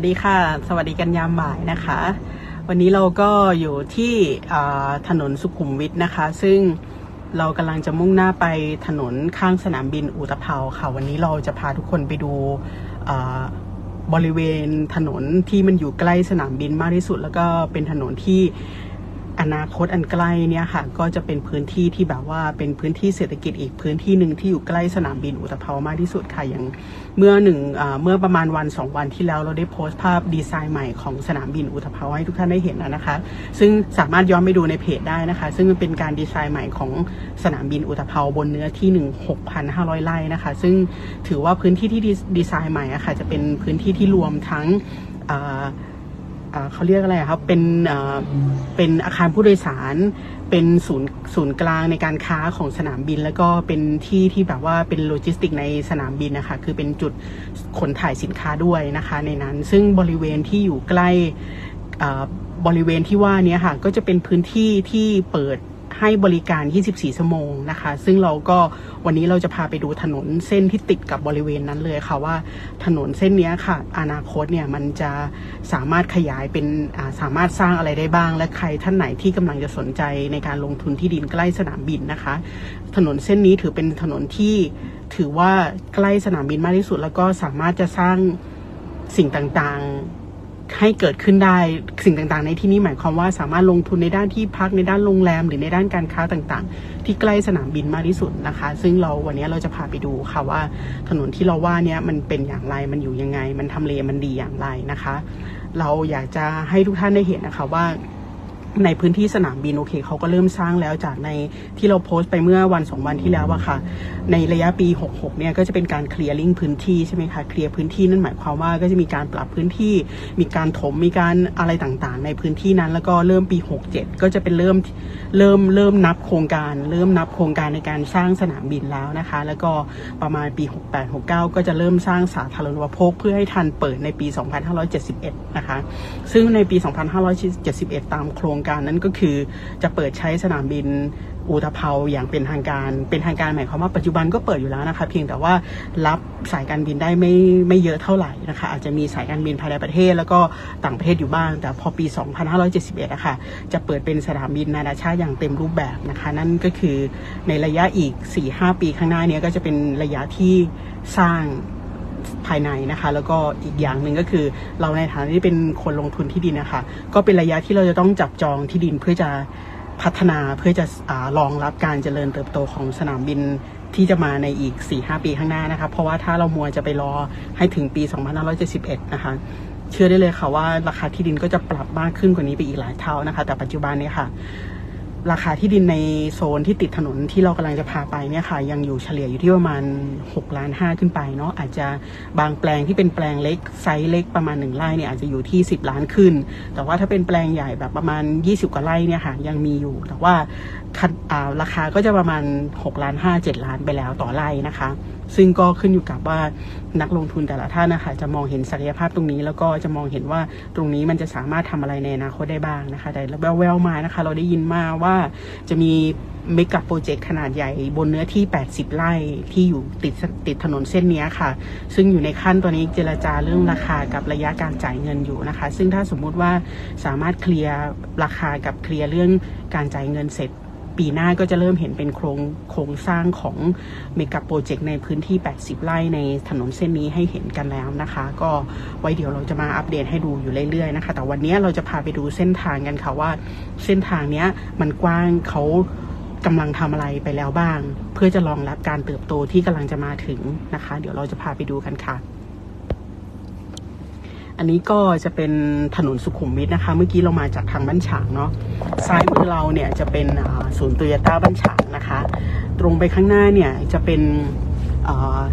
วัสดีค่ะ สวัสดีกันยามบ่ายนะคะ วันนี้เราก็อยู่ที่ถนนสุขุมวิทนะคะ ซึ่งเรากำลังจะมุ่งหน้าไปถนนข้างสนามบินอุตภเปาค่ะ วันนี้เราจะพาทุกคนไปดูบริเวณถนนที่มันอยู่ใกล้สนามบินมากที่สุด แล้วก็เป็นถนนที่ อนาคตอันใกล้เนี่ยค่ะก็จะเป็นพื้นที่ที่แบบว่าเป็นพื้นที่เศรษฐกิจอีกพื้นที่หนึ่งที่อยู่ใกล้สนามบินอุตภเปามากที่สุดค่ะอย่างเมื่อหนึ่งเมื่อประมาณวันสองวันที่แล้วเราได้โพสต์ภาพดีไซน์ใหม่ของสนามบินอุตภเปาให้ทุกท่านได้เห็นแล้วนะคะ ซึ่งสามารถย้อนไปดูในเพจได้นะคะ ซึ่งเป็นการดีไซน์ใหม่ของสนามบินอุตภเปาบนเนื้อที่หนึ่งหกพันห้าร้อยไร่นะคะ ซึ่งถือว่าพื้นที่ที่ดีไซน์ใหม่อะค่ะจะเป็นพื้นที่ที่รวมทั้งอ เขาเรียกอะไรครับ เป็นเป็นอาคารผู้โดยสาร เป็นศูนย์ศูนย์กลางในการค้าของสนามบิน แล้วก็เป็นที่ที่แบบว่าเป็นโลจิสติกในสนามบินนะคะ คือเป็นจุดขนถ่ายสินค้าด้วยนะคะ ในนั้น ซึ่งบริเวณที่อยู่ใกล้บริเวณที่ว่านี้ค่ะ ก็จะเป็นพื้นที่ที่เปิด ให้บริการ 24 ชั่วโมงนะคะ ซึ่งเราก็วันนี้เราจะพาไปดูถนนเส้นที่ติดกับบริเวณนั้นเลยค่ะว่าถนนเส้นนี้ค่ะ อนาคตเนี่ยมันจะสามารถขยายเป็นาสามารถสร้างอะไรได้บ้าง และใครท่านไหนที่กำลังจะสนใจในการลงทุนที่ดินใกล้สนามบินนะคะ ถนนเส้นนี้ถือเป็นถนนที่ถือว่าใกล้สนามบินมากที่สุด แล้วก็สามารถจะสร้างสิ่งต่างๆ ให้เกิดขึ้นได้สิ่งต่างๆ ในที่นี้หมายความว่าสามารถลงทุนในด้านที่พักในด้านโรงแรม หรือในด้านการค้าต่างๆ ที่ใกล้สนามบินมากที่สุดนะคะ ซึ่งเราวันนี้เราจะพาไปดูค่ะว่าถนนที่เราว่าเนี้ยมันเป็นอย่างไรมันอยู่ยังไง มันทำเลมันดีอย่างไรนะคะ เราอยากจะให้ทุกท่านได้เห็นนะคะว่า ในพื้นที่สนามบินโอเคเขาก็เริ่มสร้างแล้วจากในที่เราโพสต์ไปเมื่อวันสองวันที่แล้วอะค่ะ ในระยะปี 66 เนี่ยก็จะเป็นการเคลียร์ลิงพื้นที่ใช่ไหมคะเคลียร์พื้นที่นั่นหมายความว่าก็จะมีการปรับพื้นที่ มีการถมมีการอะไรต่างๆ ในพื้นที่นั้น แล้วก็เริ่มปี 67 ก็จะเป็นเริ่มเริ่มเริ่มนับโครงการ เริ่มนับโครงการในการสร้างสนามบินแล้วนะคะ แล้วก็ประมาณปี 68 69 ก็จะเริ่มสร้างสาธารณูปโภคเพื่อให้ทันเปิดในปี 2571 นะคะ ซึ่งในปี 2571 ตามโครงการนั้นก็คือจะเปิดใช้สนามบินอุตภเปาอย่างเป็นทางการ เป็นทางการหมายความว่าปัจจุบันก็เปิดอยู่แล้วนะคะ เพียงแต่ว่ารับสายการบินได้ไม่ไม่เยอะเท่าไหร่นะคะ อาจจะมีสายการบินภายในประเทศ แล้วก็ต่างประเทศอยู่บ้าง แต่พอปี 2571นะคะจะเปิดเป็นสนามบินนานาชาติอย่างเต็มรูปแบบนะคะ นั่นก็คือในระยะอีก 4-5 ปีข้างหน้านี้ก็จะเป็นระยะที่สร้าง ภายในนะคะ แล้วก็อีกอย่างหนึ่งก็คือ เราในฐานะที่เป็นคนลงทุนที่ดินนะคะ ก็เป็นระยะที่เราจะต้องจับจองที่ดินเพื่อจะพัฒนาเพื่อจะรองรับการเจริญเติบโตของสนามบินที่จะมาในอีก 4-5 ปีข้างหน้านะคะ เพราะว่าถ้าเรามัวจะไปรอให้ถึงปี 2571 นะคะ เชื่อได้เลยค่ะว่าราคาที่ดินก็จะปรับมากขึ้นกว่านี้ไปอีกหลายเท่านะคะ แต่ปัจจุบันนี้ค่ะ ราคาที่ดินในโซนที่ติดถนนที่เรากำลังจะพาไปเนี่ยค่ะ ยังอยู่เฉลี่ยอยู่ที่ประมาณ6ล้าน5ขึ้นไปเนาะอาจจะบางแปลงที่เป็นแปลงเล็กไซส์เล็กประมาณ1ไร่เนี่ยอาจจะอยู่ที่ 10 ล้านขึ้น แต่ว่าถ้าเป็นแปลงใหญ่แบบประมาณ 20 กว่าไร่เนี่ยค่ะยังมีอยู่ แต่ว่าคันราคาก็จะประมาณ6ล้าน5 7ล้านไปแล้วต่อไร่นะคะ ซึ่งก็ขึ้นอยู่กับว่านักลงทุนแต่ละท่านนะคะจะมองเห็นศักยภาพตรงนี้ แล้วก็จะมองเห็นว่าตรงนี้มันจะสามารถทำอะไรในอนาคตได้บ้างนะคะ แต่แววๆมานะคะ เราได้ยินมาว่าจะมีเมกะโปรเจกต์ขนาดใหญ่บนเนื้อที่ 80 ไร่ที่อยู่ติดติดถนนเส้นนี้ค่ะ ซึ่งอยู่ในขั้นตอนนี้เจรจาเรื่องราคากับระยะการจ่ายเงินอยู่นะคะ ซึ่งถ้าสมมุติว่าสามารถเคลียร์ราคากับเคลียร์เรื่องการจ่ายเงินเสร็จ ปีหน้าก็จะเริ่มเห็นเป็นโครงโครงสร้างของเมกะโปรเจกต์ในพื้นที่ 80 ไร่ในถนนเส้นนี้ให้เห็นกันแล้วนะคะ ก็ไว้เดี๋ยวเราจะมาอัปเดตให้ดูอยู่เรื่อยๆนะคะ แต่วันนี้เราจะพาไปดูเส้นทางกันค่ะว่า เส้นทางเนี้ยมันกว้างเขากำลังทำอะไรไปแล้วบ้าง เพื่อจะรองรับการเติบโตที่กำลังจะมาถึงนะคะ เดี๋ยวเราจะพาไปดูกันค่ะ อันนี้ก็จะเป็นถนนสุขุมวิทนะคะ เมื่อกี้เรามาจากทางบ้านฉางเนาะซ้ายมือเราเนี่ยจะเป็นศูนย์โตโยต้าบ้านฉางนะคะ ตรงไปข้างหน้าเนี่ยจะเป็นเ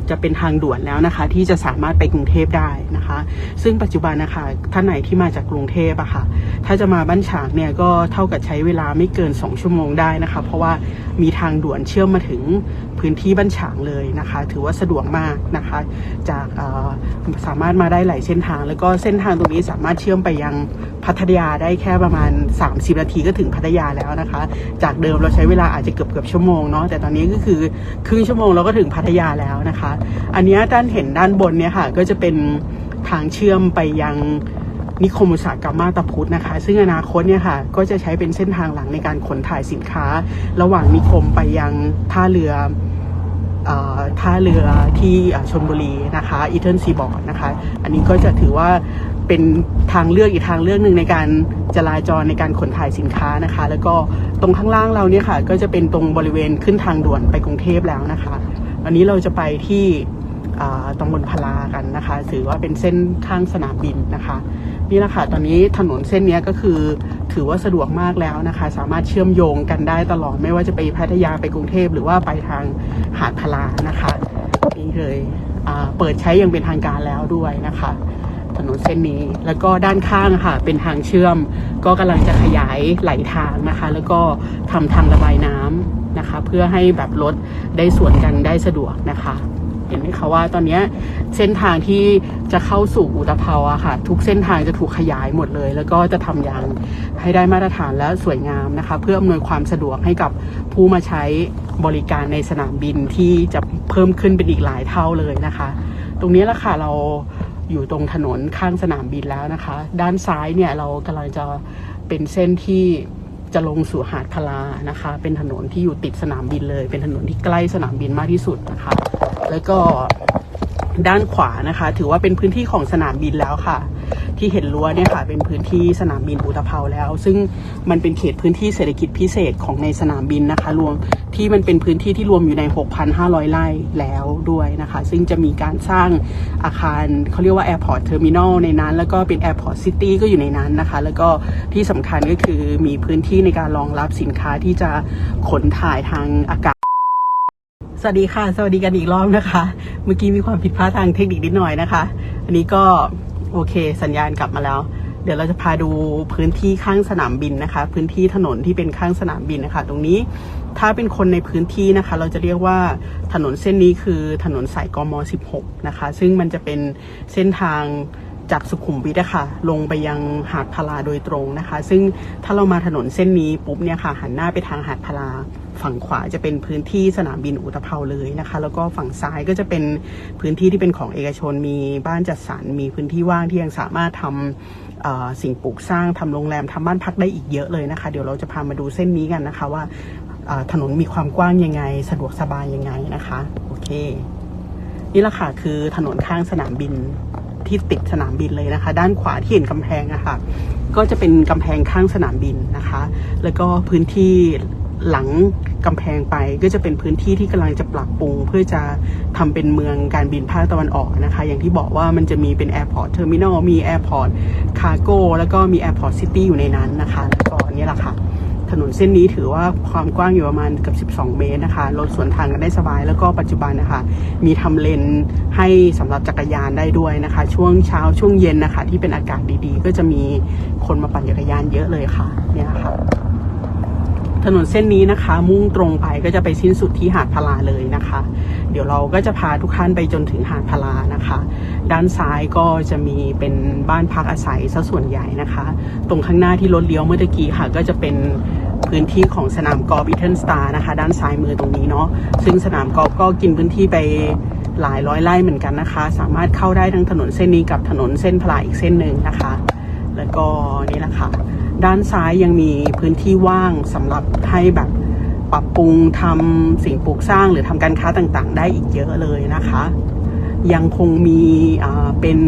จะเป็นทางด่วนแล้วนะคะ ที่จะสามารถไปกรุงเทพได้นะคะ ซึ่งปัจจุบันนะคะท่านไหนที่มาจากกรุงเทพอะค่ะ ถ้าจะมาบ้านฉางเนี่ยก็เท่ากับใช้เวลาไม่เกิน 2 ชั่วโมงได้นะคะ เพราะว่ามีทางด่วนเชื่อมมาถึงพื้นที่บ้านฉางเลยนะคะ ถือว่าสะดวกมากนะคะ จากสามารถมาได้หลายเส้นทาง แล้วก็เส้นทางตรงนี้สามารถเชื่อมไปยังพัทยาได้แค่ประมาณ 30 นาทีก็ถึงพัทยาแล้วนะคะ จากเดิมเราใช้เวลาอาจจะเกือบเกือบชั่วโมงเนาะแต่ตอนนี้ก็คือครึ่งชั่วโมงเราก็ถึงพัทยาแล้วนะคะอันนี้ด้านเห็นด้านบนเนี่ยค่ะก็จะเป็นทางเชื่อมไปยังนิคมอุตสาหกรรมมาตาพุธนะคะ ซึ่งอนาคตเนี่ยค่ะก็จะใช้เป็นเส้นทางหลังในการขนถ่ายสินค้า ระหว่างนิคมไปยังท่าเรือท่าเรือที่ชนบุรีนะคะอีเทิร์นซีบอร์ดนะคะ อันนี้ก็จะถือว่าเป็นทางเลือกอีกทางเลือกหนึ่งในการจราจรในการขนถ่ายสินค้านะคะ แล้วก็ตรงข้างล่างเราเนี่ยค่ะ ก็จะเป็นตรงบริเวณขึ้นทางด่วนไปกรุงเทพแล้วนะคะ วันนี้เราจะไปที่ตำบลพลากันนะคะถือว่าเป็นเส้นข้างสนามบินนะคะ นี่แหละค่ะตอนนี้ถนนเส้นนี้ก็คือถือว่าสะดวกมากแล้วนะคะ สามารถเชื่อมโยงกันได้ตลอดไม่ว่าจะไปพัทยาไปกรุงเทพหรือว่าไปทางหาดพลานะคะนี่เลยเปิดใช้อย่างเป็นทางการแล้วด้วยนะคะ ถนนเส้นนี้ แล้วก็ด้านข้างค่ะ เป็นทางเชื่อม ก็กำลังจะขยายไหลทางนะคะ แล้วก็ทำทางระบายน้ำนะคะ เพื่อให้แบบรถได้สวนกันได้สะดวกนะคะ เห็นไหมคะว่าตอนนี้เส้นทางที่จะเข้าสู่อุตภาวะค่ะ ทุกเส้นทางจะถูกขยายหมดเลย แล้วก็จะทำอย่างให้ได้มาตรฐานและสวยงามนะคะ เพื่ออำนวยความสะดวกให้กับผู้มาใช้บริการในสนามบินที่จะเพิ่มขึ้นเป็นอีกหลายเท่าเลยนะคะ ตรงนี้แหละค่ะเรา อยู่ตรงถนนข้างสนามบินแล้วนะคะ ด้านซ้ายเนี่ยเรากำลังจะเป็นเส้นที่จะลงสู่หาดพลานะคะ เป็นถนนที่อยู่ติดสนามบินเลย เป็นถนนที่ใกล้สนามบินมากที่สุดนะคะ แล้วก็ด้านขวานะคะ ถือว่าเป็นพื้นที่ของสนามบินแล้วค่ะ ที่เห็นรั้วเนี่ยค่ะเป็นพื้นที่สนามบินอุตภาแล้ว ซึ่งมันเป็นเขตพื้นที่เศรษฐกิจพิเศษของในสนามบินนะคะรวมที่มันเป็นพื้นที่ที่รวมอยู่ใน 6,500 ไร่แล้วด้วยนะคะ ซึ่งจะมีการสร้างอาคารเขาเรียกว่า Airport Terminal ในนั้น แล้วก็เป็น Airport City ก็อยู่ในนั้นนะคะ แล้วก็ที่สำคัญก็คือมีพื้นที่ในการรองรับสินค้าที่จะขนถ่ายทางอากาศสวัสดีค่ะ สวัสดีกันอีกรอบนะคะ เมื่อกี้มีความผิดพลาดทางเทคนิคนิดหน่อยนะคะ อันนี้ก็ โอเค สัญญาณกลับมาแล้ว เดี๋ยวเราจะพาดูพื้นที่ข้างสนามบินนะคะ พื้นที่ถนนที่เป็นข้างสนามบินนะคะ ตรงนี้ถ้าเป็นคนในพื้นที่นะคะ เราจะเรียกว่าถนนเส้นนี้คือถนนสายกม 16 นะคะ ซึ่งมันจะเป็นเส้นทางจากสุขุมวิทอะค่ะลงไปยังหาดพลาโดยตรงนะคะ ซึ่งถ้าเรามาถนนเส้นนี้ปุ๊บเนี่ยค่ะ หันหน้าไปทางหาดพลา ฝั่งขวาจะเป็นพื้นที่สนามบินอุตภเปาเลยนะคะ แล้วก็ฝั่งซ้ายก็จะเป็นพื้นที่ที่เป็นของเอกชน มีบ้านจัดสรร มีพื้นที่ว่างที่ยังสามารถทำสิ่งปลูกสร้างทำโรงแรมทำบ้านพักได้อีกเยอะเลยนะคะ เดี๋ยวเราจะพามาดูเส้นนี้กันนะคะว่าถนนมีความกว้างยังไง สะดวกสบายยังไงนะคะ โอเค นี่แหละค่ะคือถนนข้างสนามบินที่ติดสนามบินเลยนะคะ ด้านขวาที่เห็นกำแพงอะค่ะก็จะเป็นกำแพงข้างสนามบินนะคะ แล้วก็พื้นที่ หลังกำแพงไปก็จะเป็นพื้นที่ที่กำลังจะปรับปรุง เพื่อจะทำเป็นเมืองการบินภาคตะวันออกนะคะ อย่างที่บอกว่ามันจะมีเป็นแอร์พอร์ตเทอร์มินอลมีแอร์พอร์ตคาร์โก้แล้วก็มีแอร์พอร์ตซิตี้อยู่ในนั้นนะคะแล้วก็นี่แหละค่ะ ถนนเส้นนี้ถือว่าความกว้างอยู่ประมาณเกือบ12 เมตรนะคะรถสวนทางกันได้สบาย แล้วก็ปัจจุบันนะคะ มีทำเลนให้สำหรับจักรยานได้ด้วยนะคะ ช่วงเช้าช่วงเย็นนะคะ ที่เป็นอากาศดีๆ ก็จะมีคนมาปั่นจักรยานเยอะเลยค่ะเนี่ยค่ะ ถนนเส้นนี้นะคะ มุ่งตรงไปก็จะไปสิ้นสุดที่หาดพลาเลยนะคะ เดี๋ยวเราก็จะพาทุกท่านไปจนถึงหาดพลานะคะ ด้านซ้ายก็จะมีเป็นบ้านพักอาศัยซะส่วนใหญ่นะคะ ตรงข้างหน้าที่รถเลี้ยวเมื่อกี้ค่ะ ก็จะเป็นพื้นที่ของสนามกอล์ฟอีเทนสตาร์นะคะ ด้านซ้ายมือตรงนี้เนาะซึ่งสนามกอล์ฟก็กินพื้นที่ไปหลายร้อยไร่เหมือนกันนะคะ สามารถเข้าได้ทั้งถนนเส้นนี้กับถนนเส้นพลาอีกเส้นหนึ่งนะคะ แล้วก็นี่แหละค่ะ ด้านซ้ายยังมีพื้นที่ว่างสำหรับให้แบบปรับปรุงทำสิ่งปลูกสร้างหรือทำการค้าต่างๆ ได้อีกเยอะเลยนะคะ ยังคงมีเป็น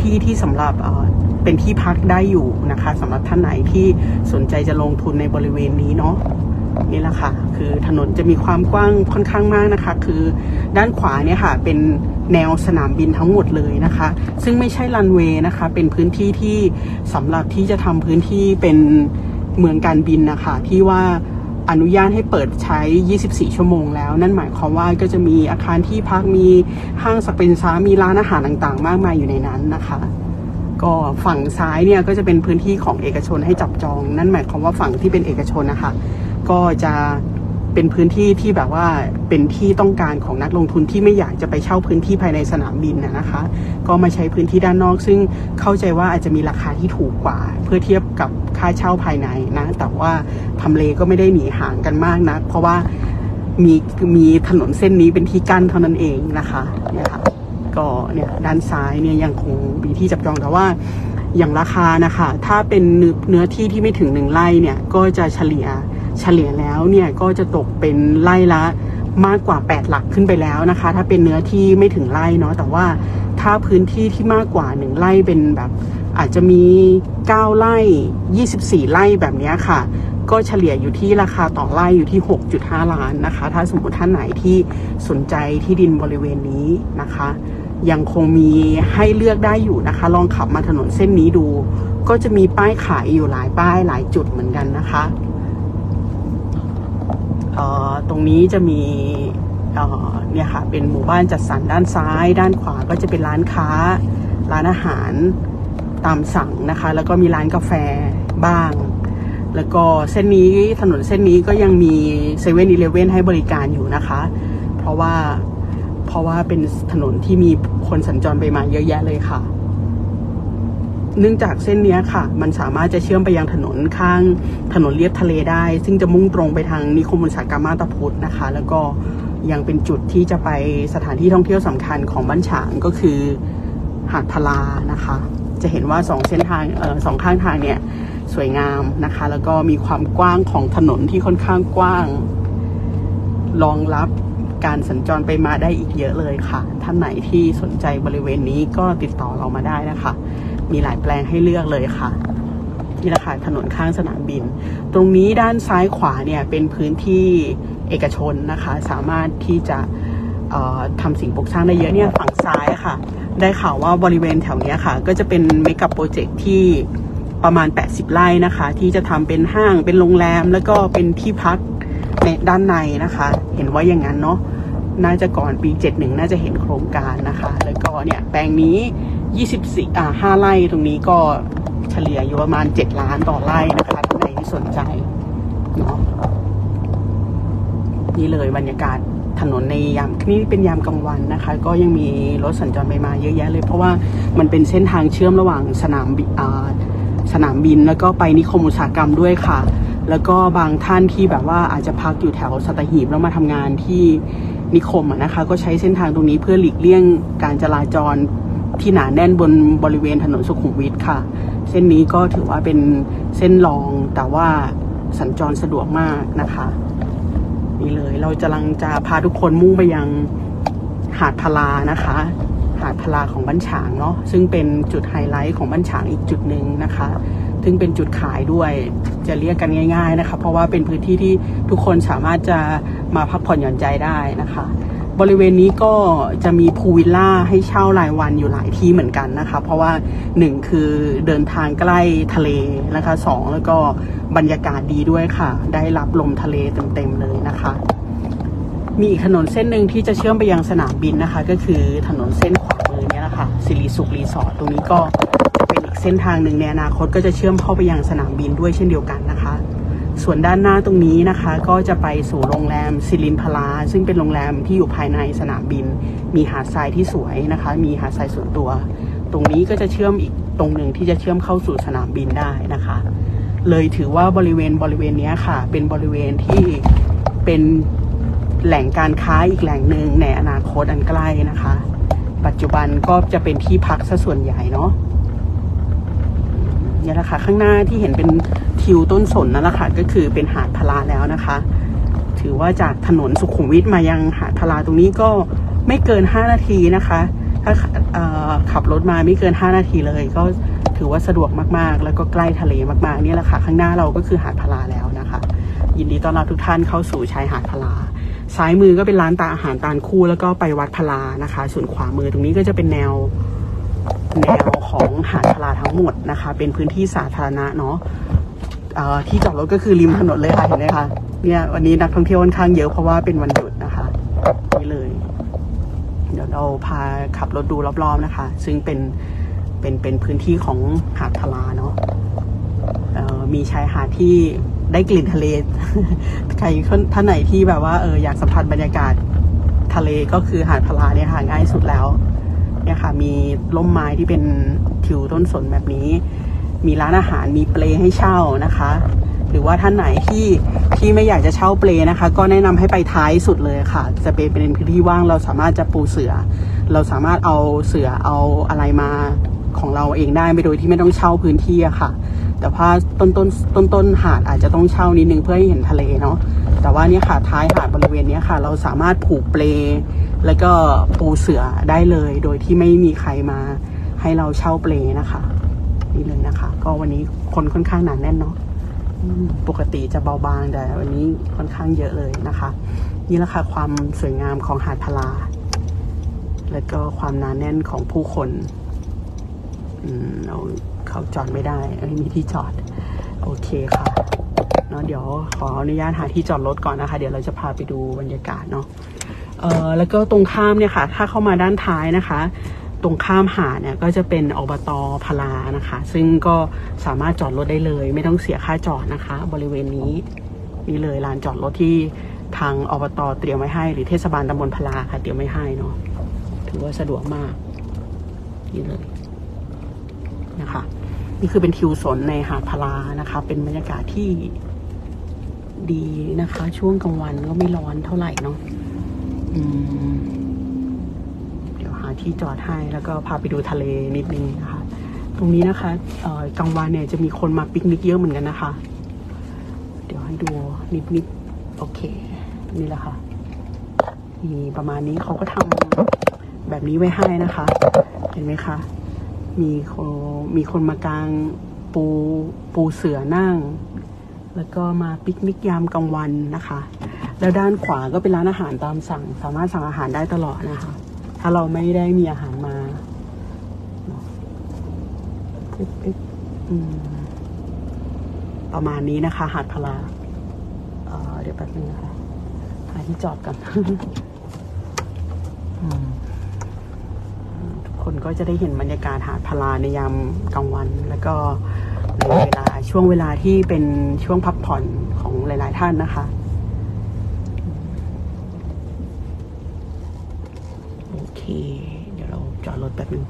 ที่ที่สำหรับเป็นที่พักได้อยู่นะคะสำหรับท่านไหนที่สนใจจะลงทุนในบริเวณนี้เนาะ นี่แหละค่ะ คือถนนจะมีความกว้างค่อนข้างมากนะคะ คือด้านขวาเนี่ยค่ะ เป็นแนวสนามบินทั้งหมดเลยนะคะ ซึ่งไม่ใช่รันเวย์นะคะ เป็นพื้นที่ที่สำหรับที่จะทำพื้นที่เป็นเมืองการบินนะคะ ที่ว่าอนุญาตให้เปิดใช้ 24 ชั่วโมงแล้ว นั่นหมายความว่าก็จะมีอาคารที่พักมีห้างสรรพสินค้ามีร้านอาหารต่างๆ มากมายอยู่ในนั้นนะคะ ก็ฝั่งซ้ายเนี่ยก็จะเป็นพื้นที่ของเอกชนให้จับจอง นั่นหมายความว่าฝั่งที่เป็นเอกชนนะคะ ก็จะเป็นพื้นที่ที่แบบว่าเป็นที่ต้องการของนักลงทุนที่ไม่อยากจะไปเช่าพื้นที่ภายในสนามบินนะคะ ก็มาใช้พื้นที่ด้านนอก ซึ่งเข้าใจว่าอาจจะมีราคาที่ถูกกว่า เพื่อเทียบกับค่าเช่าภายในนะ แต่ว่าทำเลก็ไม่ได้หนีห่างกันมากนะเพราะว่ามีมีถนนเส้นนี้เป็นที่กั้นเท่านั้นเองนะคะเนี่ยค่ะก็เนี่ยด้านซ้ายเนี่ยยังคงมีที่จับจองแต่ว่าอย่างราคานะคะ ถ้าเป็นเนื้อที่ที่ไม่ถึงหนึ่งไร่เนี่ยก็จะเฉลี่ย เฉลี่ยแล้วเนี่ยก็จะตกเป็นไร่ละมากกว่า 8 หลักขึ้นไปแล้วนะคะ ถ้าเป็นเนื้อที่ไม่ถึงไร่เนาะแต่ว่าถ้าพื้นที่ที่มากกว่าหนึ่งไร่เป็นแบบอาจจะมี 9 ไร่ 24 ไร่แบบนี้ค่ะ ก็เฉลี่ยอยู่ที่ราคาต่อไร่อยู่ที่ 6.5 ล้านนะคะ ถ้าสมมติท่านไหนที่สนใจที่ดินบริเวณนี้นะคะ ยังคงมีให้เลือกได้อยู่นะคะ ลองขับมาถนนเส้นนี้ดู ก็จะมีป้ายขายอยู่หลายป้ายหลายจุดเหมือนกันนะคะ ตรงนี้จะมีเอ่อเนี่ยค่ะเป็นหมู่บ้านจัดสรรด้านซ้าย ด้านขวาก็จะเป็นร้านค้า ร้านอาหารตามสั่งนะคะ แล้วก็มีร้านกาแฟบ้าง แล้วก็เส้นนี้ถนนเส้นนี้ก็ยังมีเซเว่นอีเลเว่นให้บริการอยู่นะคะ เพราะว่าเพราะว่าเป็นถนนที่มีคนสัญจรไปมาเยอะแยะเลยค่ะ เนื่องจากเส้นนี้ค่ะ มันสามารถจะเชื่อมไปยังถนนข้างถนนเลียบทะเลได้ ซึ่งจะมุ่งตรงไปทางนิคมอุตสาหกรรมมาตาพุธนะคะ แล้วก็ยังเป็นจุดที่จะไปสถานที่ท่องเที่ยวสำคัญของบ้านฉางก็คือหาดพลานะคะ จะเห็นว่าสองเส้นทางออสองข้างทางเนี่ยสวยงามนะคะ แล้วก็มีความกว้างของถนนที่ค่อนข้างกว้างรองรับการสัญจรไปมาได้อีกเยอะเลยค่ะ ท่านไหนที่สนใจบริเวณนี้ก็ติดต่อเรามาได้นะคะ มีหลายแปลงให้เลือกเลยค่ะนี่แหละค่ะถนนข้างสนามบิน ตรงนี้ด้านซ้ายขวาเนี่ยเป็นพื้นที่เอกชนนะคะ สามารถที่จะเอ่อทำสิ่งปลูกสร้างได้เยอะเนี่ยฝั่งซ้ายค่ะ ได้ข่าวว่าบริเวณแถวนี้ค่ะ ก็จะเป็นเมกะโปรเจกต์ที่ประมาณ 80 ไร่นะคะ ที่จะทำเป็นห้างเป็นโรงแรม แล้วก็เป็นที่พักในด้านในนะคะ เห็นว่าอย่างนั้นเนาะน่าจะก่อนปี 71 น่าจะเห็นโครงการนะคะ แล้วก็เนี่ยแปลงนี้ 24อ่า5ไร่ตรงนี้ก็เฉลี่ยอยู่ประมาณ 7 ล้านต่อไร่นะคะท่านใดที่สนใจเนาะนี่เลยบรรยากาศถนนในยามนี่เป็นยามกลางวันนะคะ ก็ยังมีรถสัญจรไปมาเยอะแยะเลย เพราะว่ามันเป็นเส้นทางเชื่อมระหว่างสนามบิอ่าสนามบินแล้วก็ไปนิคมอุตสาหกรรมด้วยค่ะ แล้วก็บางท่านที่แบบว่าอาจจะพักอยู่แถวสัตหีบแล้วมาทำงานที่นิคมนะคะ ก็ใช้เส้นทางตรงนี้เพื่อหลีกเลี่ยงการจราจร ที่หนาแน่นบนบริเวณถนนสุขุมวิทค่ะ เส้นนี้ก็ถือว่าเป็นเส้นรองแต่ว่าสัญจรสะดวกมากนะคะนี่เลยเราจะลังจะพาทุกคนมุ่งไปยังหาดพลานะคะ หาดพลาของบ้านฉางเนาะซึ่งเป็นจุดไฮไลท์ของบ้านฉางอีกจุดหนึ่งนะคะ ซึ่งเป็นจุดขายด้วยจะเรียกกันง่าย ๆนะคะ เพราะว่าเป็นพื้นที่ที่ทุกคนสามารถจะมาพักผ่อนหย่อนใจได้นะคะ บริเวณนี้ก็จะมีพูลวิลล่าให้เช่ารายวันอยู่หลายที่เหมือนกันนะคะ เพราะว่าหนึ่งคือเดินทางใกล้ทะเลนะคะสองแล้วก็บรรยากาศดีด้วยค่ะ ได้รับลมทะเลเต็มๆเลยนะคะ มีอีกถนนเส้นหนึ่งที่จะเชื่อมไปยังสนามบินนะคะ ก็คือถนนเส้นขวามือเนี่ยแหละค่ะสิริสุขรีสอร์ทตรงนี้ก็จะเป็นอีกเส้นทางหนึ่งในอนาคตก็จะเชื่อมเข้าไปยังสนามบินด้วยเช่นเดียวกันนะคะ ส่วนด้านหน้าตรงนี้นะคะ ก็จะไปสู่โรงแรมซิลินพลา ซึ่งเป็นโรงแรมที่อยู่ภายในสนามบิน มีหาดทรายที่สวยนะคะ มีหาดทรายส่วนตัว ตรงนี้ก็จะเชื่อมอีกตรงหนึ่งที่จะเชื่อมเข้าสู่สนามบินได้นะคะ เลยถือว่าบริเวณบริเวณนี้ค่ะ เป็นบริเวณที่เป็นแหล่งการค้าอีกแหล่งหนึ่งในอนาคตอันใกล้นะคะ ปัจจุบันก็จะเป็นที่พักซะส่วนใหญ่เนาะนี่แหละค่ะข้างหน้าที่เห็นเป็น ทิวต้นสนนั่นแหละค่ะก็คือเป็นหาดพลาแล้วนะคะ ถือว่าจากถนนสุขุมวิทมายังหาดพลาตรงนี้ก็ไม่เกิน 5 นาทีนะคะ ถ้าขับรถมาไม่เกิน 5 นาทีเลย ก็ถือว่าสะดวกมากๆ แล้วก็ใกล้ทะเลมากๆนี่แหละค่ะข้างหน้าเราก็คือหาดพลาแล้วนะคะ ยินดีต้อนรับทุกท่านเข้าสู่ชายหาดพลาซ้ายมือก็เป็นร้านตาอาหารตาลคู่แล้วก็ไปวัดพลานะคะ ส่วนขวามือตรงนี้ก็จะเป็นแนวแนวของหาดพลาทั้งหมดนะคะ เป็นพื้นที่สาธารณะเนาะ ที่จอดรถก็คือริมถนนเลยค่ะเห็นไหมคะเนี่ยวันนี้นักท่องเที่ยวค่อนข้างเยอะเพราะว่าเป็นวันหยุดนะคะนี่เลย เดี๋ยวเราพาขับรถดูรอบๆนะคะ ซึ่งเป็นเป็นเป็นพื้นที่ของหาดพลาเนาะมีชายหาดที่ได้กลิ่นทะเล ใครท่านไหนที่แบบว่าเอออยากสัมผัสบรรยากาศทะเลก็คือหาดพลาเนี่ยค่ะง่ายสุดแล้ว เนี่ยค่ะ มีร่มไม้ที่เป็นทิวต้นสนแบบนี้ มีร้านอาหารมีเปลให้เช่านะคะ หรือว่าท่านไหนที่ที่ไม่อยากจะเช่าเปลนะคะ ก็แนะนำให้ไปท้ายสุดเลยค่ะ จะเป็นเป็นพื้นที่ว่างเราสามารถจะปูเสือ เราสามารถเอาเสือเอาอะไรมาของเราเองได้ไปโดยที่ไม่ต้องเช่าพื้นที่อะค่ะ แต่ว่าต้นต้นต้นต้นหาดอาจจะต้องเช่านิดนึงเพื่อให้เห็นทะเลเนาะแต่ว่าเนี่ยค่ะท้ายหาดบริเวณนี้ค่ะ เราสามารถผูกเปลแล้วก็ปูเสือได้เลย โดยที่ไม่มีใครมาให้เราเช่าเปลนะคะ นี่เลยนะคะ ก็วันนี้คนค่อนข้างหนาแน่นเนาะปกติจะเบาบางแต่วันนี้ค่อนข้างเยอะเลยนะคะ นี่แหละค่ะความสวยงามของหาดพลา แล้วก็ความหนาแน่นของผู้คนเราเขาจอดไม่ได้ไม่มีที่จอด โอเคค่ะเนาะเดี๋ยวขออนุญาตหาที่จอดรถก่อนนะคะ เดี๋ยวเราจะพาไปดูบรรยากาศเนาะเออแล้วก็ตรงข้ามเนี่ยค่ะ ถ้าเข้ามาด้านท้ายนะคะ ตรงข้ามหาดเนี่ยก็จะเป็นอบตพลานะคะ ซึ่งก็สามารถจอดรถได้เลย ไม่ต้องเสียค่าจอดนะคะ บริเวณนี้นี่เลยลานจอดรถที่ทางอบตเตรียมไว้ให้ หรือเทศบาลตำบลพลาค่ะเตรียมไว้ให้เนาะถือว่าสะดวกมากนี่เลยนะคะนี่คือเป็นทิวสนในหาดพลานะคะ เป็นบรรยากาศที่ดีนะคะ ช่วงกลางวันก็ไม่ร้อนเท่าไหร่เนาะอืม ที่จอดให้ แล้วก็พาไปดูทะเลนิดนึงนะคะ ตรงนี้นะคะกลางวันเนี่ยจะมีคนมาปิกนิกเยอะเหมือนกันนะคะ เดี๋ยวให้ดูนิดนิดโอเค นี่แหละค่ะมีประมาณนี้เขาก็ทำแบบนี้ไว้ให้นะคะ เห็นไหมคะ มีคนมีคนมากางปูปูเสือนั่ง แล้วก็มาปิกนิกยามกลางวันนะคะ แล้วด้านขวาก็เป็นร้านอาหารตามสั่ง สามารถสั่งอาหารได้ตลอดนะคะ ถ้าเราไม่ได้มีอาหารมาประมาณนี้นะคะ หาดพลาเอ่อเดี๋ยวแป๊บนึงนะคะหาที่จอดกันทุกคนก็จะได้เห็นบรรยากาศหาดพลาในยามกลางวัน แล้วก็ในเวลาช่วงเวลาที่เป็นช่วงพักผ่อนของหลาย ๆ ท่านนะคะ โอเค เดี๋ยวเราจอดรถ แป๊บนึง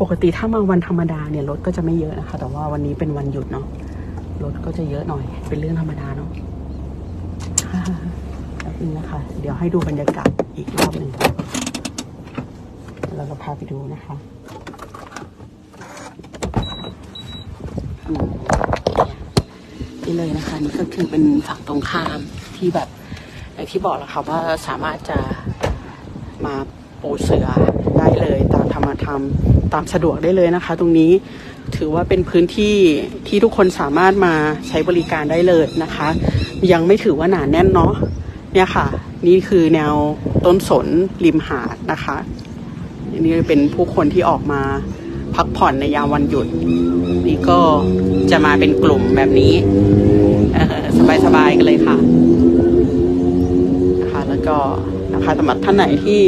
ปกติถ้ามาวันธรรมดาเนี่ยรถก็จะไม่เยอะนะคะ แต่ว่าวันนี้เป็นวันหยุดเนาะรถก็จะเยอะหน่อย เป็นเรื่องธรรมดาเนาะแป๊บนึงนะคะ เดี๋ยวให้ดูบรรยากาศอีกรอบหนึ่งเราก็พาไปดูนะคะ นี่เลยนะคะ นี่ก็คือเป็นฝั่งตรงข้ามที่แบบอย่างที่บอกแล้วค่ะว่าสามารถจะมาปูเสือได้เลยตามธรรมธรรมตามสะดวกได้เลยนะคะ ตรงนี้ถือว่าเป็นพื้นที่ที่ทุกคนสามารถมาใช้บริการได้เลยนะคะ ยังไม่ถือว่าหนาแน่นเนาะเนี่ยค่ะ นี่คือแนวต้นสนริมหาดนะคะอันนี่เป็นผู้คนที่ออกมา พักผ่อนในยามวันหยุด นี่ก็จะมาเป็นกลุ่มแบบนี้สบายๆกันเลยค่ะนะคะแล้วก็นะคะสำหรับท่านไหนที่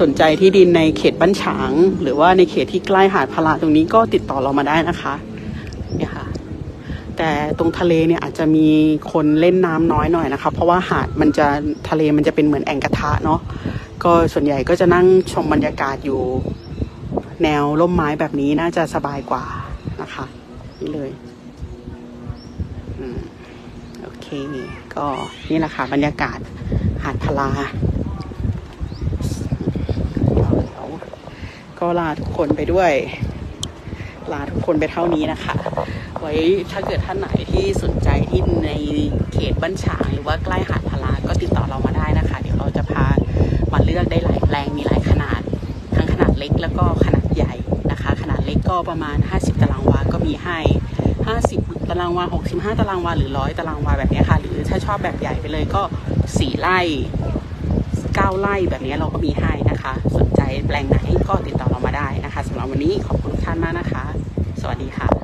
สนใจที่ดินในเขตบ้านฉาง หรือว่าในเขตที่ใกล้หาดพลาตรงนี้ก็ติดต่อเรามาได้นะคะเนี่ยค่ะแต่ตรงทะเลเนี่ยอาจจะมีคนเล่นน้ำน้อยหน่อยนะคะ เพราะว่าหาดมันจะทะเลมันจะเป็นเหมือนแอ่งกระทะเนาะก็ส่วนใหญ่ก็จะนั่งชมบรรยากาศอยู่ แนวร่มไม้แบบนี้น่าจะสบายกว่านะคะนี่เลยอโอเค ก็นี่แหละค่ะบรรยากาศหาดพลาก็ลาทุกคนไปด้วย ลาทุกคนไปเท่านี้นะคะ ไว้ถ้าเกิดท่านไหนที่สนใจที่ในเขตบ้านฉางหรือว่าใกล้หาดพลาก็ติดต่อเรามาได้นะคะ เดี๋ยวเราจะพามาเลือกได้หลายแปลงมีหลายขนาด เล็กแล้วก็ขนาดใหญ่นะคะ ขนาดเล็กก็ประมาณ 50 ตารางวา ก็มีให้ 50 ตารางวา 65 ตารางวา หรือ 100 ตารางวาแบบนี้ค่ะ หรือถ้าชอบแบบใหญ่ไปเลยก็ 4ไร่9ไร่แบบนี้เราก็มีให้นะคะ สนใจแปลงไหนก็ติดต่อเรามาได้นะคะสำหรับวันนี้ขอบคุณทุกท่านมากนะคะ สวัสดีค่ะ